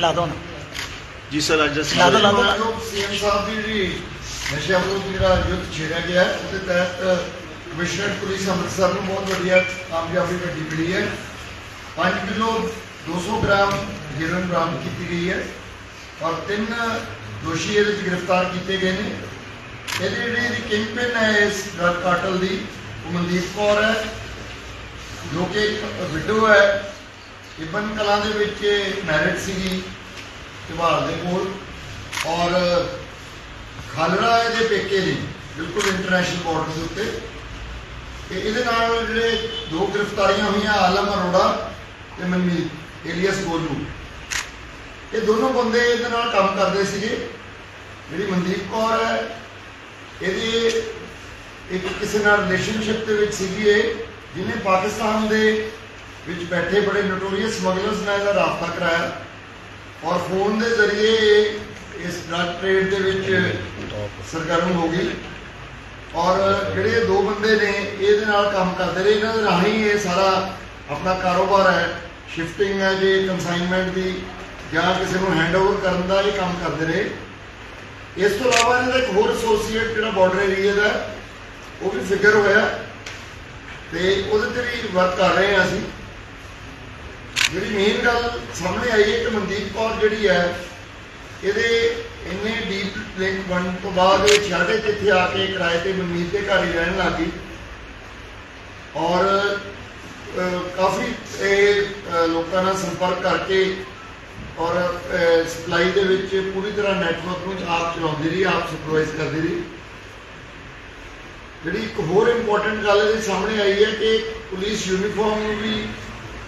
ਲਾ ਦੋ ਨਾ। ਜੀ ਸਰ ਅੱਜ ਅਸੀਂ ਲਾ ਦਿਓ, ਲਾ। ਮਾਨਯੋਗ ਸੀਐਮ ਸਾਹਿਬ ਦੀ ਜਿਹੜੀ ਵਿਰੁੱਧ ਜਿਹੜਾ ਯੁੱਧ ਛੇੜਿਆ ਗਿਆ ਉਹਦੇ ਤਹਿਤ ਕਮਿਸ਼ਨਰ ਪੁਲਿਸ ਅੰਮ੍ਰਿਤਸਰ ਨੂੰ ਬਹੁਤ ਵਧੀਆ ਕਾਮਯਾਬੀ ਗੱਡੀ ਮਿਲੀ ਹੈ। 5 ਕਿਲੋ 200 ਗ੍ਰਾਮ ਹੈਰੋਇਨ ਬਰਾਮਦ ਕੀਤੀ ਗਈ ਹੈ ਔਰ ਤਿੰਨ ਦੋਸ਼ੀ ਇਹਦੇ ਵਿੱਚ ਗ੍ਰਿਫਤਾਰ ਕੀਤੇ ਗਏ ਨੇ। ਇਹਦੀ ਜਿਹੜੀ ਇਹਦੀ ਕਿੰਗਪਿਨ ਹੈ ਇਸ ਡਰਗ ਕਾਰਟਲ ਦੀ ਉਹ ਮਨਦੀਪ ਕੌਰ ਹੈ ਜੋ ਕਿ ਇੱਕ ਵਿਡੋ ਹੈ ਇਬਨ ਕਲਾਂ ਦੇ ਵਿੱਚ ਮੈਰਿਟ ਸੀਗੀ ਤਿਵਾਰ ਦੇ ਕੋਲ। ਔਰ ਖਾਲੜਾ ਇਹਦੇ ਪੇਕੇ ਨੇ, ਬਿਲਕੁਲ ਇੰਟਰਨੈਸ਼ਨਲ ਬਾਰਡਰ ਦੇ ਉੱਤੇ। ਤੇ ਇਹਦੇ ਨਾਲ ਜਿਹੜੇ ਦੋ ਗ੍ਰਿਫਤਾਰੀਆਂ ਹੋਈਆਂ, ਆਲਮ ਅਰੋੜਾ ਤੇ ਮਨਮੀਤ, ਏਲੀਅਸ ਗੋਲੂ। ਇਹ ਦੋਨੋਂ ਬੰਦੇ ਇਹਦੇ ਨਾਲ ਕੰਮ ਕਰਦੇ ਸੀਗੇ। ਜਿਹੜੀ ਮਨਦੀਪ ਕੌਰ ਹੈ, ਇਹਦੀ ਇੱਕ ਕਿਸੇ ਨਾਲ ਰਿਲੇਸ਼ਨਸ਼ਿਪ ਦੇ ਵਿੱਚ ਸੀਗੀ ਇਹ, ਜਿਹਨੇ ਪਾਕਿਸਤਾਨ ਦੇ ਵਿੱਚ ਬੈਠੇ ਬੜੇ ਨੋਟੋਰੀਅਸ ਸਮਗਲਰਸ ਨਾਲ ਇਹਦਾ ਰਾਬਤਾ ਕਰਾਇਆ। ਔਰ ਫੋਨ ਦੇ ਜ਼ਰੀਏ ਇਹ ਇਸ ਡਰਗ ਟ੍ਰੇਡ ਦੇ ਵਿੱਚ ਸਰਗਰਮ ਹੋ ਗਈ ਔਰ ਜਿਹੜੇ ਦੋ ਬੰਦੇ ਨੇ, ਇਹਦੇ ਨਾਲ ਕੰਮ ਕਰਦੇ ਰਹੇ। ਇਹਨਾਂ ਦੇ ਰਾਹੀਂ ਇਹ ਸਾਰਾ ਆਪਣਾ ਕਾਰੋਬਾਰ ਹੈ ਸ਼ਿਫਟਿੰਗ ਹੈ ਜੇ ਕੰਸਾਈਨਮੈਂਟ ਦੀ, ਜਾਂ ਕਿਸੇ ਨੂੰ ਹੈਂਡਓਵਰ ਕਰਨ ਦਾ ਇਹ ਕੰਮ ਕਰਦੇ ਰਹੇ। ਇਸ ਤੋਂ ਇਲਾਵਾ ਇਹਨਾਂ ਦਾ ਇੱਕ ਹੋਰ ਐਸੋਸੀਏਟ ਜਿਹੜਾ ਬਾਰਡਰ ਏਰੀਆ ਦਾ ਉਹ ਵੀ ਫਿਕਰ ਹੋਇਆ। ਤੇ ਉਹਦੇ ਤੇ ਵੀ ਵਰਕ ਕਰ ਰਹੇ ਹਾਂ ਅਸੀਂ। ਜਿਹੜੀ ਮੇਨ ਗੱਲ ਸਾਹਮਣੇ ਆਈ ਹੈ ਕਿ ਮਨਦੀਪ ਕੌਰ ਜਿਹੜੀ ਹੈ, ਇਹਦੇ ਇੰਨੇ ਡੀਪ ਲਿੰਕ ਬਣਨ ਤੋਂ ਬਾਅਦ ਇਹ ਛਾੜੇ ਤੇ ਆ ਕੇ ਕਿਰਾਏ ਤੇ ਮਨਮੀਤ ਦੇ ਘਰ ਹੀ ਰਹਿਣ ਲੱਗੀ ਔਰ ਕਾਫੀ, ਇਹ ਲੋਕਾਂ ਨਾਲ ਸੰਪਰਕ ਕਰਕੇ ਔਰ ਸਪਲਾਈ ਦੇ ਵਿੱਚ ਪੂਰੀ ਤਰ੍ਹਾਂ ਨੈਟਵਰਕ ਨੂੰ ਆਪ ਚਲਾਉਂਦੀ ਰਹੀ, ਆਪ ਸੁਪਰਵਾਈਜ਼ ਕਰਦੀ ਰਹੀ। ਜਿਹੜੀ ਇੱਕ ਹੋਰ ਇੰਪੋਰਟੈਂਟ ਗੱਲ ਇਹਦੇ ਸਾਹਮਣੇ ਆਈ ਹੈ ਕਿ ਪੁਲਿਸ ਯੂਨੀਫਾਰਮ ਨੂੰ ਵੀ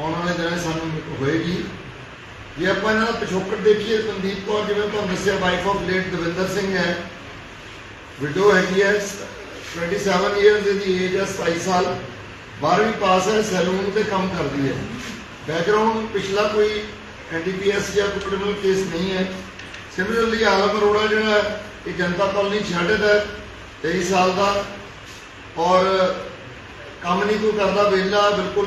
ਆਉਣ ਵਾਲੇ ਦਿਨਾਂ ਸਾਨੂੰ ਹੋਏਗੀ। ਜੇ ਆਪਾਂ ਇਹਨਾਂ ਦਾ ਪਿਛੋਕੜ ਦੇਖੀਏ ਮਨਦੀਪ ਕੌਰ ਜਿਵੇਂ ਤੁਹਾਨੂੰ ਦੱਸਿਆ wife of late Davinder Singh ਹੈ ਵਿਡੋ ਹੈਗੀ ਹੈ 27 ਇਅਰਸ ਦੀ ਏਜ ਹੈ 27 ਸਾਲ 12ਵੀਂ ਪਾਸ ਹੈ ਸੈਲੂਨ ਤੇ ਕੰਮ ਕਰਦੀ ਹੈ। ਬੈਕਗ੍ਰਾਉਂਡ ਪਿਛਲਾ ਕੋਈ ਐਨਡੀਪੀਐਸ ਜਾਂ ਕੋਈ ਕ੍ਰਿਮੀਨਲ ਕੇਸ ਨਹੀਂ ਹੈ। ਸਿਮਿਲਰਲੀ ਆਲਮ ਅਰੋੜਾ ਜਿਹੜਾ ਇਹ ਜਨਤਾ ਕਾਲਨੀ ਛੱਡੇ ਦਾ 23 ਸਾਲ ਦਾ। ਔਰ ਕੰਮ ਨਹੀਂ ਕੋਈ ਕਰਦਾ, ਵਿਹਲਾ, ਬਿਲਕੁਲ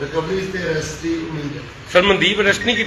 ਰਿਕਵਰੀਜ਼ ਤੇ ਅਰੈਸਟ ਦੀ ਉਮੀਦ ਹੈ ਸਰ ਮਨਦੀਪ ਅਰੈਸਟ ਨਹੀਂ ਕੀਤਾ